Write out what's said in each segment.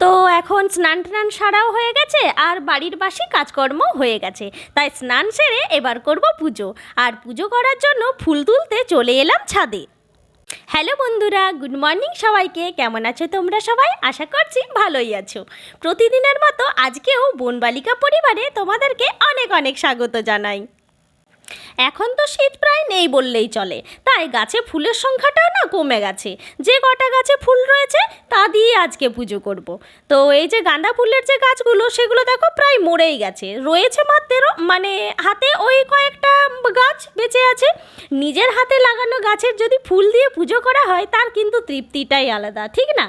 তো এখন স্নান টান সারাও হয়ে গেছে আর বাড়ির বাসি কাজকর্ম হয়ে গেছে। তাই স্নান সেরে এবার করব পুজো। আর পুজো করার জন্য ফুল তুলতে চলে এলাম ছাদে। হ্যালো বন্ধুরা, গুড মর্নিং সবাইকে। কেমন আছো তোমরা সবাই? আশা করছি ভালোই আছো। প্রতিদিনের মতো আজকেও বনবালিকা পরিবারে তোমাদেরকে অনেক অনেক স্বাগত জানাই। এখন তো শীত প্রায় নেই বললেই চলে। তাই গাছে ফুলের সংখ্যাটাও না কমে গেছে। যে কটা গাছে ফুল রয়েছে, তা দিয়ে আজকে পুজো করব। তো এই যে গাঁদা ফুলের যে গাছগুলো, সেগুলো দেখো প্রায় মরেই গেছে। রয়েছে মাত্র মানে হাতে ওই কয়েকটা গাছ বেঁচে আছে। নিজের হাতে লাগানো গাছের যদি ফুল দিয়ে পুজো করা হয়, তার কিন্তু তৃপ্তিটাই আলাদা, ঠিক না?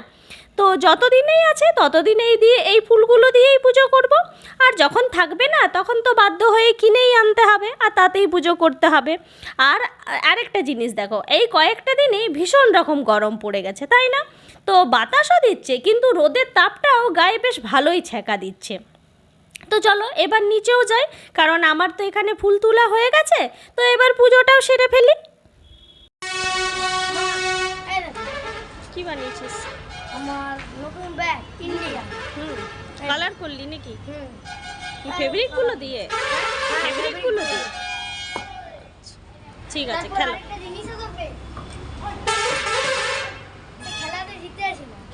তো যতদিনেই আছে, ততদিনেই দিয়ে এই ফুলগুলো দিয়েই পুজো করব। যখন থাকবে না তখন তো বাধ্য হয়ে কিনেই আনতে হবে আর তাতেই পুজো করতে হবে। আর আরেকটা জিনিস দেখো এই কয়েকটা দিনেই ভীষণ রকম গরম পড়ে গেছে তাই না? তো বাতাসও দিচ্ছে কিন্তু রোদের তাপটাও গায়ে বেশ ভালোই ছ্যাঁকা দিচ্ছে। তো চলো এবার নিচেও যাই কারণ আমার তো এখানে ফুল তোলা হয়ে গেছে তো এবার পুজোটাও সেরে ফেলি। কি বানিয়েছিস? আমার নতুন ব্যাগ ইন্ডিয়া হুম কালার করলি নাকি? হুম। ফেব্রিকগুলো দিয়ে? ফেব্রিকগুলো দিয়ে? ঠিক আছে খেলো।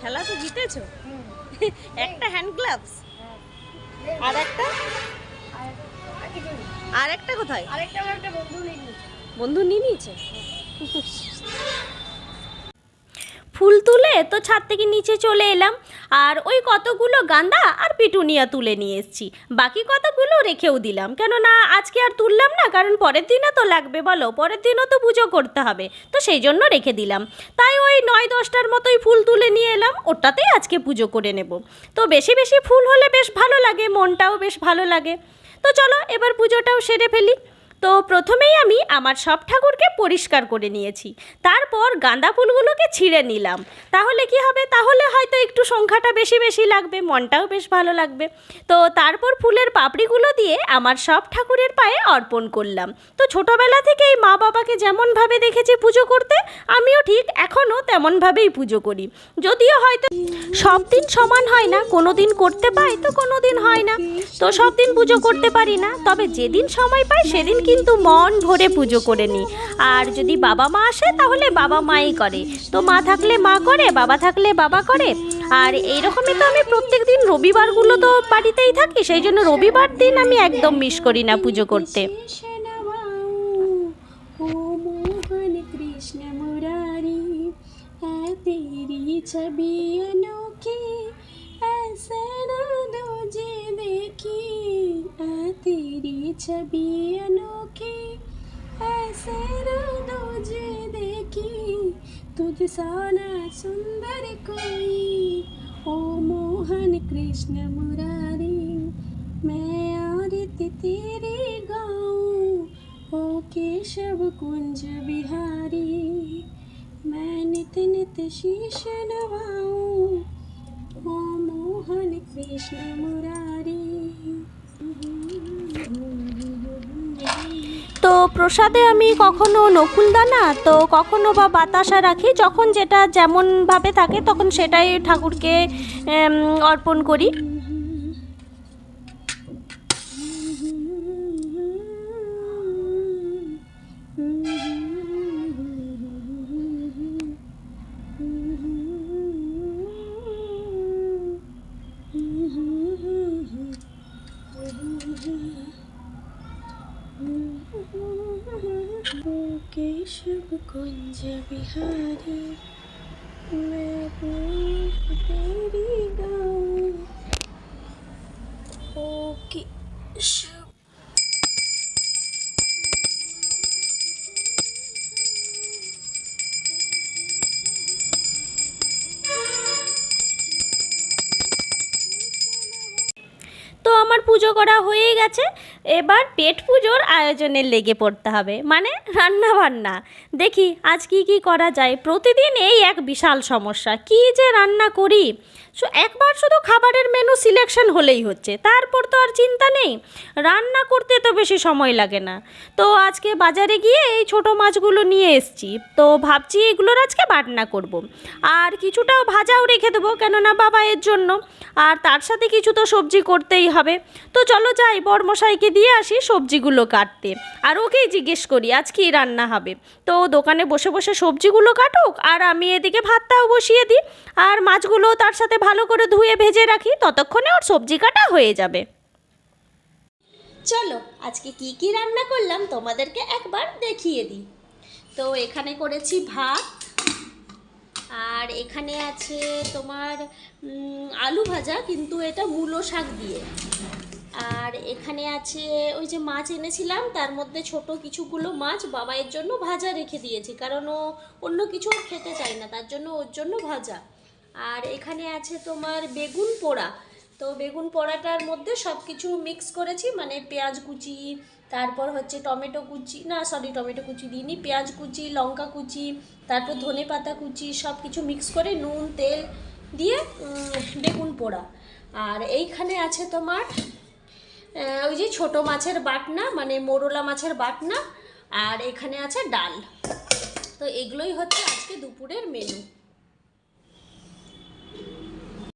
খেলা তো জিতেছো? একটা হ্যান্ড গ্লাভস হ্যাঁ। আর একটা? আর একটা কোথায়? বন্ধু নিয়ে নিয়েছে। বন্ধু নিয়ে নিয়েছে? ফুল তুলে তো ছাদ থেকে নিচে চলে এলাম। আর ওই কতগুলো গাঁদা আর পিটুনিয়া তুলে নিয়ে এসেছি। বাকি কতগুলো রেখেও দিলাম। কেননা আজকে আর তুললাম না, কারণ পরের দিনও তো লাগবে, বলো? পরের দিনও তো পুজো করতে হবে। তো সেই জন্য রেখে দিলাম। তাই ওই নয় দশটার মতোই ফুল তুলে নিয়ে এলাম। ওটাতেই আজকে পুজো করে নেব। তো বেশি বেশি ফুল হলে বেশ ভালো লাগে, মনটাও বেশ ভালো লাগে। তো চলো, এবার পুজোটাও সেরে ফেলি। তো প্রথমেই আমি আমার সব ঠাকুরকে পরিষ্কার করে নিয়েছি। তারপর গাঁদা ফুলগুলোকে ছিঁড়ে নিলাম। তাহলে কি হবে? তাহলে হয়তো একটু সংখ্যাটা বেশি বেশি লাগবে, মনটাও বেশ ভালো লাগবে। তো তারপর ফুলের পাপড়িগুলো দিয়ে আমার সব ঠাকুরের পায়ে অর্পণ করলাম। তো ছোটোবেলা থেকেই মা বাবাকে যেমনভাবে দেখেছি পুজো করতে, আমিও ঠিক এখনও তেমনভাবেই পুজো করি। যদিও হয়তো সব দিন সমান হয় না কোনো দিন করতে পাই তো কোনো দিন হয় না। তো সব দিন পুজো করতে পারি না, তবে যেদিন সময় পাই সেদিন কিন্তু মন ভরে পুজো করে নিই আর যদি বাবা মা আসে তাহলে বাবা মাই করে তো মা থাকলে মা করে বাবা থাকলে বাবা করে আর এইরকমই তো আমি প্রত্যেক দিন রবিবারগুলো তো বাড়িতেই থাকি সেই জন্য রবিবার দিন আমি একদম মিস করি না পুজো করতে ओ मोहन कृष्ण मुरारी है तेरी छवि अनोखी ऐसे ना दूजे देखी है तेरी छवि अनोखी ऐसे ना दूजे देखी। तुझ सा सुंदर कोई, ओ मोहन कृष्ण मुरारी। मैं आरती तेरी गाऊं, ओ केशव कुंज बिहारी। मैं नित नित शीश नवाऊं, ओ मोहन कृष्ण मुरारी। তো প্রসাদে আমি কখনো নকুলদানা, তো কখনো বা বাতাসা রাখি, যখন যেটা যেমনভাবে থাকে তখন সেটাই ঠাকুরকে অর্পণ করি। केशव कुंज बिहारी मैं रूप तेरी गाऊं ओ केशव তো আমার পুজো করা হয়ে গেছে। এবার পেট পুজোর আয়োজনে লেগে পড়তে হবে। মানে রান্না বান্না। দেখি আজ কি কি করা যায়। প্রতিদিন এই এক বিশাল সমস্যা। কি যে রান্না করি? সো একবার শুধু খাবারের মেনু সিলেকশন হলেই হচ্ছে। তারপর তো আর চিন্তা নেই। রান্না করতে তো বেশি সময় লাগে না। তো আজকে বাজারে গিয়ে এই ছোট মাছগুলো নিয়ে এসছি। তো ভাবছি এগুলোর আজকে বাটনা করব। আর কিছুটাও ভাজাও রেখে দেবো। কেননা বাবা এর জন্য। আর তার সাথে কিছু তো সবজি করতেই হবে। তো চলো যাই, বরমশাইকে দিয়ে আসি সবজিগুলো কাটতে। আর ওকেই জিজ্ঞেস করি, আজ কী রান্না হবে? তো দোকানে বসে বসে সবজিগুলো কাটুক, আর আমি এদিকে ভাতটাও বসিয়ে দিই, আর মাছগুলো তার সাথে ভালো করে ধুয়ে ভেজে রাখি, ততক্ষণে ওর সবজি কাটা হয়ে যাবে। চলো, আজকে কি কি রান্না করলাম তোমাদেরকে একবার দেখিয়ে দিই। তো এখানে করেছি ভাত আর এখানে আছে তোমার আলু ভাজা, কিন্তু এটা মূলো শাক দিয়ে। আর এখানে আছে ওই যে মাছ এনেছিলাম, তার মধ্যে ছোট কিছুগুলো মাছ বাবাইয়ের জন্য ভাজা রেখে দিয়েছি, কারণ ও অন্য কিছু খেতে চায় না, তার জন্য ওর জন্য ভাজা। আর এখানে আছে তোমার বেগুন পোড়া। তো বেগুন পোড়াটার মধ্যে সব কিছু মিক্স করেছি মানে পেঁয়াজ কুচি তারপর হচ্ছে টমেটো কুচি, না সরি টমেটো কুচি দিইনি, পেঁয়াজ কুচি, লঙ্কা কুচি, তারপর ধনে পাতা কুচি সব কিছু মিক্স করে নুন, তেল দিয়ে বেগুন পোড়া। আর এইখানে আছে তোমার ওই যে ছোট মাছের বাটনা মানে মোরলা মাছের বাটনা, আর এখানে আছে ডাল। তো এগুলোই হচ্ছে আজকে দুপুরের মেনু